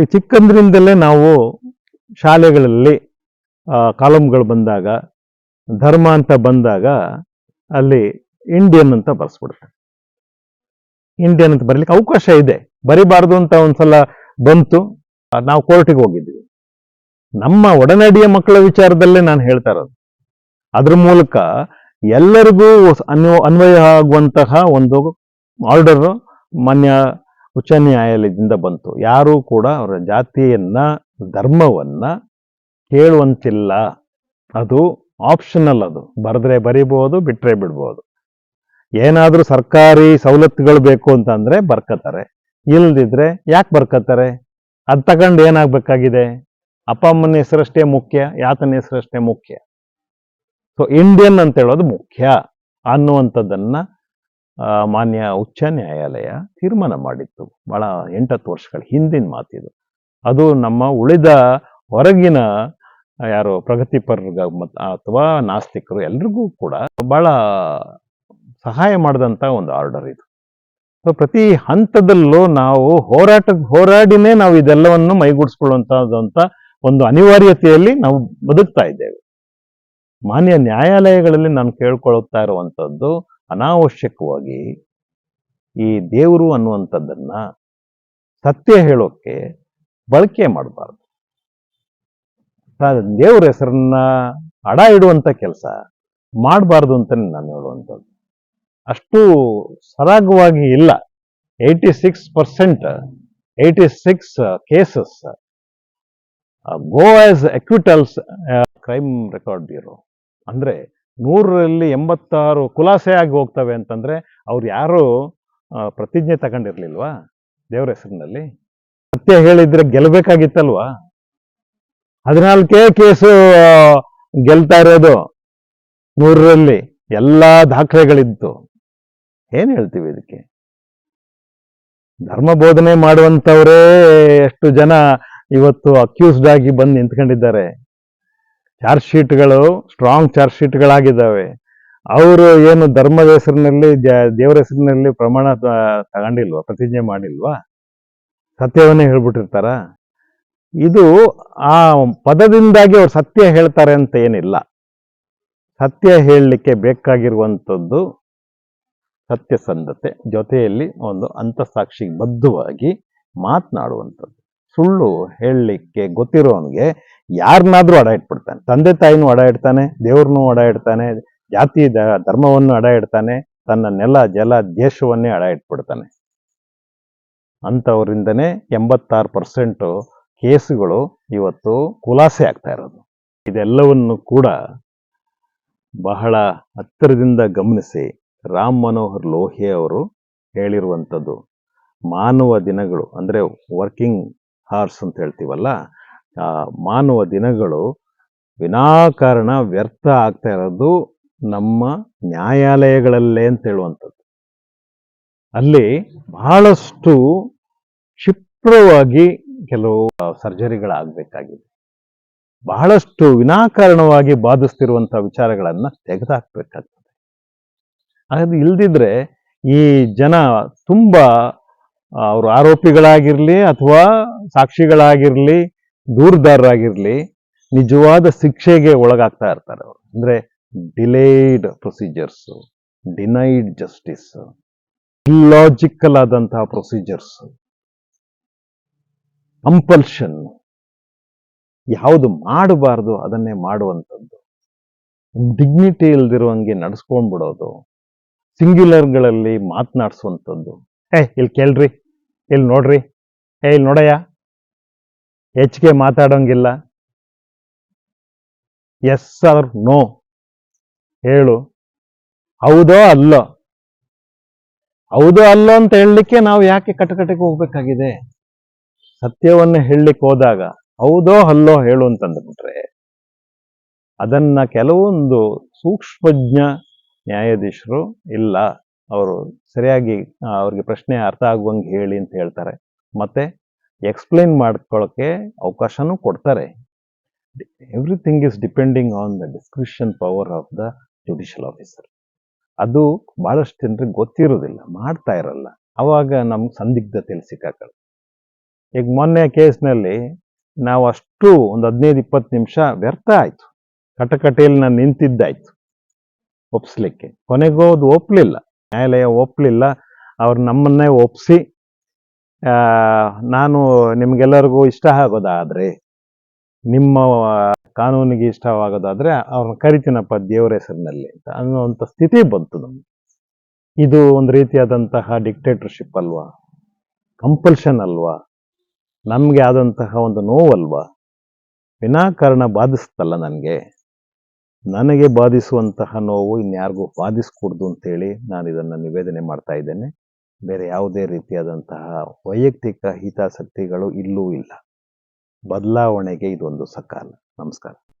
ಈ ಚಿಕ್ಕಂದ್ರಿಂದಲೇ ನಾವು ಶಾಲೆಗಳಲ್ಲಿ ಕಾಲಮ್ಗಳು ಬಂದಾಗ, ಧರ್ಮ ಅಂತ ಬಂದಾಗ ಅಲ್ಲಿ ಇಂಡಿಯನ್ ಅಂತ ಬರ್ಸ್ಬಿಡ್ತಾರೆ. ಇಂಡಿಯನ್ ಅಂತ ಬರಲಿಕ್ಕೆ ಅವಕಾಶ ಇದೆ. ಬರಿಬಾರ್ದು ಅಂತ ಒಂದ್ಸಲ ಬಂತು. ನಾವು ಕೋರ್ಟಿಗೆ ಹೋಗಿದ್ವಿ. ನಮ್ಮ ಒಡನಾಡಿಯ ಮಕ್ಕಳ ವಿಚಾರದಲ್ಲೇ ನಾನು ಹೇಳ್ತಾ ಇರೋದು. ಅದ್ರ ಮೂಲಕ ಎಲ್ಲರಿಗೂ ಅನ್ವ ಅನ್ವಯ ಆಗುವಂತಹ ಒಂದು ಆರ್ಡರ್ ಮಾನ್ಯ ಉಚ್ಚ ನ್ಯಾಯಾಲಯದಿಂದ ಬಂತು. ಯಾರೂ ಕೂಡ ಅವರ ಜಾತಿಯನ್ನ, ಧರ್ಮವನ್ನ ಕೇಳುವಂತಿಲ್ಲ ಅದು ಆಪ್ಷನಲ್ ಅದು. ಬರೆದ್ರೆ ಬರಿಬಹುದು ಬಿಟ್ರೆ ಬಿಡ್ಬೋದು. ಏನಾದರೂ ಸರ್ಕಾರಿ ಸವಲತ್ತುಗಳು ಬೇಕು ಅಂತಂದ್ರೆ ಬರ್ಕತಾರೆ. ಇಲ್ದಿದ್ರೆ ಯಾಕೆ ಬರ್ಕತಾರೆ? ಅದು ತಗೊಂಡು ಏನಾಗಬೇಕಾಗಿದೆ? ಅಪ್ಪ ಅಮ್ಮನ ಹೆಸರಷ್ಟೇ ಮುಖ್ಯ, ಯಾತನ ಹೆಸರಷ್ಟೇ ಮುಖ್ಯ. ಸೊ ಇಂಡಿಯನ್ ಅಂತ ಹೇಳೋದು ಮುಖ್ಯ ಅನ್ನುವಂಥದ್ದನ್ನ ಮಾನ್ಯ ಉಚ್ಚ ನ್ಯಾಯಾಲಯ ತೀರ್ಮಾನ ಮಾಡಿತ್ತು. ಬಹಳ ಎಂಟತ್ತು ವರ್ಷಗಳ ಹಿಂದಿನ ಮಾತಿದು. ಅದು ನಮ್ಮ ಉಳಿದ ಹೊರಗಿನ ಯಾರು ಪ್ರಗತಿಪರ ಮತ್, ಅಥವಾ ನಾಸ್ತಿಕರು ಎಲ್ರಿಗೂ ಕೂಡ ಬಹಳ ಸಹಾಯ ಮಾಡಿದಂಥ ಒಂದು ಆರ್ಡರ್ ಇದು. ಸೊ, ಪ್ರತಿ ಹಂತದಲ್ಲೂ ನಾವು ಹೋರಾಟ, ಹೋರಾಡಿನೇ ನಾವು ಇದೆಲ್ಲವನ್ನು ಮೈಗೂಡಿಸ್ಕೊಳ್ಳುವಂಥದ್ದಂಥ ಒಂದು ಅನಿವಾರ್ಯತೆಯಲ್ಲಿ ನಾವು ಬದುಕ್ತಾ ಇದ್ದೇವೆ. ಮಾನ್ಯ ನ್ಯಾಯಾಲಯಗಳಲ್ಲಿ ನಾನು ಕೇಳ್ಕೊಳ್ಳುತ್ತಾ ಇರುವಂತದ್ದು ಅನಾವಶ್ಯಕವಾಗಿ ಈ ದೇವರು ಅನ್ನುವಂಥದ್ದನ್ನ ಸತ್ಯ ಹೇಳೋಕೆ ಬಳಕೆ ಮಾಡಬಾರ್ದು. ದೇವ್ರ ಹೆಸರನ್ನ ಅಡ ಇಡುವಂಥ ಕೆಲಸ ಮಾಡಬಾರ್ದು ಅಂತಲೇ ನಾನು ಹೇಳುವಂಥದ್ದು. ಅಷ್ಟು ಸರಾಗವಾಗಿ ಇಲ್ಲ. Eighty six percent eighty six cases go as acquittals crime record bureau ಅಂದ್ರೆ ನೂರರಲ್ಲಿ ಎಂಬತ್ತಾರು ಕುಲಾಸೆ ಆಗಿ ಹೋಗ್ತವೆ ಅಂತಂದ್ರೆ ಅವ್ರು ಯಾರು ಪ್ರತಿಜ್ಞೆ ತಗೊಂಡಿರ್ಲಿಲ್ವಾ ದೇವ್ರ ಹೆಸರಿನಲ್ಲಿ? ಸತ್ಯ ಹೇಳಿದ್ರೆ ಗೆಲ್ಲಬೇಕಾಗಿತ್ತಲ್ವಾ ಹದಿನಾಲ್ಕೇ ಕೇಸು ಗೆಲ್ತಾ ಇರೋದು ನೂರರಲ್ಲಿ ಎಲ್ಲ ದಾಖಲೆಗಳಿತ್ತು ಏನ್ ಹೇಳ್ತೀವಿ ಇದಕ್ಕೆ? ಧರ್ಮ ಬೋಧನೆ ಮಾಡುವಂಥವರೇ ಎಷ್ಟು ಜನ ಇವತ್ತು ಅಕ್ಯೂಸ್ಡ್ ಆಗಿ ಬಂದು ನಿಂತ್ಕೊಂಡಿದ್ದಾರೆ. ಚಾರ್ಜ್ ಶೀಟ್ಗಳು ಸ್ಟ್ರಾಂಗ್ ಚಾರ್ಜ್ ಶೀಟ್ಗಳಾಗಿದ್ದಾವೆ ಅವರು ಏನು ಧರ್ಮದ ಹೆಸರಿನಲ್ಲಿ ದೇವರ ಹೆಸರಿನಲ್ಲಿ ಪ್ರಮಾಣ ತಗೊಂಡಿಲ್ವಾ, ಪ್ರತಿಜ್ಞೆ ಮಾಡಿಲ್ವಾ? ಸತ್ಯವನ್ನೇ ಹೇಳ್ಬಿಟ್ಟಿರ್ತಾರ. ಇದು ಆ ಪದದಿಂದಾಗಿ ಅವ್ರು ಸತ್ಯ ಹೇಳ್ತಾರೆ ಅಂತ ಏನಿಲ್ಲ. ಸತ್ಯ ಹೇಳಲಿಕ್ಕೆ ಬೇಕಾಗಿರುವಂಥದ್ದು ಸತ್ಯಸಂಧತೆ, ಜೊತೆಯಲ್ಲಿ ಒಂದು ಅಂತಸಾಕ್ಷಿಗೆ ಬದ್ಧವಾಗಿ ಮಾತನಾಡುವಂಥದ್ದು. ಸುಳ್ಳು ಹೇಳಲಿಕ್ಕೆ ಗೊತ್ತಿರೋನಿಗೆ ಯಾರನ್ನಾದ್ರೂ ಅಡ ಇಟ್ಬಿಡ್ತಾನೆ. ತಂದೆ ತಾಯಿನೂ ಅಡ ಇಡ್ತಾನೆ, ದೇವ್ರನ್ನೂ ಅಡ ಇಡ್ತಾನೆ, ಜಾತಿ ಧರ್ಮವನ್ನು ಅಡ ಇಡ್ತಾನೆ, ತನ್ನ ನೆಲ, ಜಲ, ದೇಶವನ್ನೇ ಅಡ ಇಟ್ಬಿಡ್ತಾನೆ. ಅಂಥವರಿಂದನೇ ಎಂಬತ್ತಾರು ಪರ್ಸೆಂಟು ಕೇಸುಗಳು ಇವತ್ತು ಖುಲಾಸೆ ಆಗ್ತಾ ಇರೋದು. ಇದೆಲ್ಲವನ್ನು ಕೂಡ ಬಹಳ ಹತ್ತಿರದಿಂದ ಗಮನಿಸಿ ರಾಮ್ ಮನೋಹರ್ ಲೋಹಿಯಾ ಅವರು ಹೇಳಿರುವಂಥದ್ದು ಮಾನವ ದಿನಗಳು, ಅಂದರೆ ವರ್ಕಿಂಗ್ ಹಾರ್ಸ್ ಅಂತ ಹೇಳ್ತೀವಲ್ಲ ಮಾನವ ದಿನಗಳು ವಿನಾಕಾರಣ ವ್ಯರ್ಥ ಆಗ್ತಾ ಇರೋದು ನಮ್ಮ ನ್ಯಾಯಾಲಯಗಳಲ್ಲೇ ಅಂತ ಹೇಳುವಂಥದ್ದು. ಅಲ್ಲಿ ಬಹಳಷ್ಟು ಕ್ಷಿಪ್ರವಾಗಿ ಕೆಲವು ಸರ್ಜರಿಗಳಾಗಬೇಕಾಗಿದೆ. ಬಹಳಷ್ಟು ವಿನಾಕಾರಣವಾಗಿ ಬಾಧಿಸ್ತಿರುವಂಥ ವಿಚಾರಗಳನ್ನು ತೆಗೆದುಹಾಕ್ಬೇಕಾಗ್ತದೆ ಅದು ಇಲ್ದಿದ್ರೆ ಈ ಜನ ತುಂಬಾ ಅವರು ಆರೋಪಿಗಳಾಗಿರಲಿ ಅಥವಾ ಸಾಕ್ಷಿಗಳಾಗಿರಲಿ, ದೂರದಾರರಾಗಿರಲಿ, ನಿಜವಾದ ಶಿಕ್ಷೆಗೆ ಒಳಗಾಗ್ತಾ ಇರ್ತಾರೆ ಅವರು. ಅಂದ್ರೆ delayed procedures, denied justice, illogical ಆದಂತಹ ಪ್ರೊಸೀಜರ್ಸ್, ಕಂಪಲ್ಷನ್, ಯಾವುದು ಮಾಡಬಾರ್ದು ಅದನ್ನೇ ಮಾಡುವಂಥದ್ದು. ಡಿಗ್ನಿಟಿ ಇಲ್ದಿರುವಂಗೆ ನಡ್ಸ್ಕೊಂಡ್ಬಿಡೋದು, ಸಿಂಗ್ಯುಲರ್ಗಳಲ್ಲಿ ಮಾತನಾಡಿಸುವಂಥದ್ದು ಏ, ಇಲ್ಲಿ ಕೇಳ್ರಿ. ಇಲ್ಲಿ ನೋಡ್ರಿ. ಏ, ಇಲ್ಲಿ ನೋಡಯ್ಯ. ಹೆಚ್ಚಿಗೆ ಮಾತಾಡೋಂಗಿಲ್ಲ. Yes or no. ಹೇಳು. ಹೌದೋ ಅಲ್ಲೋ? ಹೌದೋ ಅಲ್ಲೋ ಅಂತ ಹೇಳಲಿಕ್ಕೆ ನಾವು ಯಾಕೆ ಕಟಕಟಕ್ಕೆ ಹೋಗ್ಬೇಕಾಗಿದೆ? ಸತ್ಯವನ್ನ ಹೇಳಲಿಕ್ಕೆ ಹೋದಾಗ ಹೌದೋ ಅಲ್ಲೋ ಹೇಳು ಅಂತಂದ್ಬಿಟ್ರೆ ಅದನ್ನ ಕೆಲವೊಂದು ಸೂಕ್ಷ್ಮಜ್ಞ ನ್ಯಾಯಾಧೀಶರು ಇಲ್ಲ. ಅವರು ಸರಿಯಾಗಿ ಅವ್ರಿಗೆ ಪ್ರಶ್ನೆ ಅರ್ಥ ಆಗುವಂಗೆ ಹೇಳಿ ಅಂತ ಹೇಳ್ತಾರೆ. ಮತ್ತೆ ಎಕ್ಸ್ಪ್ಲೈನ್ ಮಾಡ್ಕೊಳ್ಳೋಕೆ ಅವಕಾಶನೂ ಕೊಡ್ತಾರೆ. Everything is depending on the description power of the judicial officer ಅದು ಭಾಳಷ್ಟು ಜನರಿಗೆ ಗೊತ್ತಿರೋದಿಲ್ಲ, ಮಾಡ್ತಾ ಇರಲ್ಲ. ಅವಾಗ ನಮ್ಗೆ ಸಂದಿಗ್ಧತೆಯಲ್ಲಿ ಸಿಕ್ಕಾಕಲ್ಲ ಈಗ ಮೊನ್ನೆ ಕೇಸ್ನಲ್ಲಿ ನಾವು ಅಷ್ಟು ಒಂದು ಹದಿನೈದು, ಇಪ್ಪತ್ತು ನಿಮಿಷ ವ್ಯರ್ಥ ಆಯಿತು. ಕಟಕಟೆಯಲ್ಲಿ ನಾನು ನಿಂತಿದ್ದಾಯ್ತು ಒಪ್ಸ್ಲಿಕ್ಕೆ. ಕೊನೆಗೂ ಅದು ಒಪ್ಪಲಿಲ್ಲ ನ್ಯಾಯಾಲಯ ಒಪ್ಪಲಿಲ್ಲ ಅವ್ರು ನಮ್ಮನ್ನೇ ಒಪ್ಪಿಸಿ ನಾನು ನಿಮಗೆಲ್ಲರಿಗೂ ಇಷ್ಟ ಆಗೋದಾದ್ರೆ, ನಿಮ್ಮ ಕಾನೂನಿಗೆ ಇಷ್ಟವಾಗೋದಾದರೆ ಅವ್ರನ್ನ ಕರಿತೀನಪ್ಪ ದೇವರ ಹೆಸರಿನಲ್ಲಿ ಅಂತ ಅನ್ನುವಂಥ ಸ್ಥಿತಿ ಬಂತು ನಮಗೆ ಇದು ಒಂದು ರೀತಿಯಾದಂತಹ ಡಿಕ್ಟೇಟರ್ಶಿಪ್ ಅಲ್ವಾ? ಕಂಪಲ್ಷನ್ ಅಲ್ವಾ? ನಮಗೆ ಆದಂತಹ ಒಂದು ನೋವಲ್ವಾ? ವಿನಾಕಾರಣ ಬಾಧಿಸ್ತಲ್ಲ ನನಗೆ. ನನಗೆ ಬಾಧಿಸುವಂತಹ ನೋವು ಇನ್ಯಾರಿಗೂ ಬಾಧಿಸ್ಕೂಡ್ದು ಅಂತೇಳಿ ನಾನು ಇದನ್ನು ನಿವೇದನೆ ಮಾಡ್ತಾ ಇದ್ದೇನೆ. ಬೇರೆ ಯಾವುದೇ ರೀತಿಯಾದಂತಹ ವೈಯಕ್ತಿಕ ಹಿತಾಸಕ್ತಿಗಳು ಇಲ್ಲೂ ಇಲ್ಲ. ಬದಲಾವಣೆಗೆ ಇದೊಂದು ಸಕಾಲ. ನಮಸ್ಕಾರ.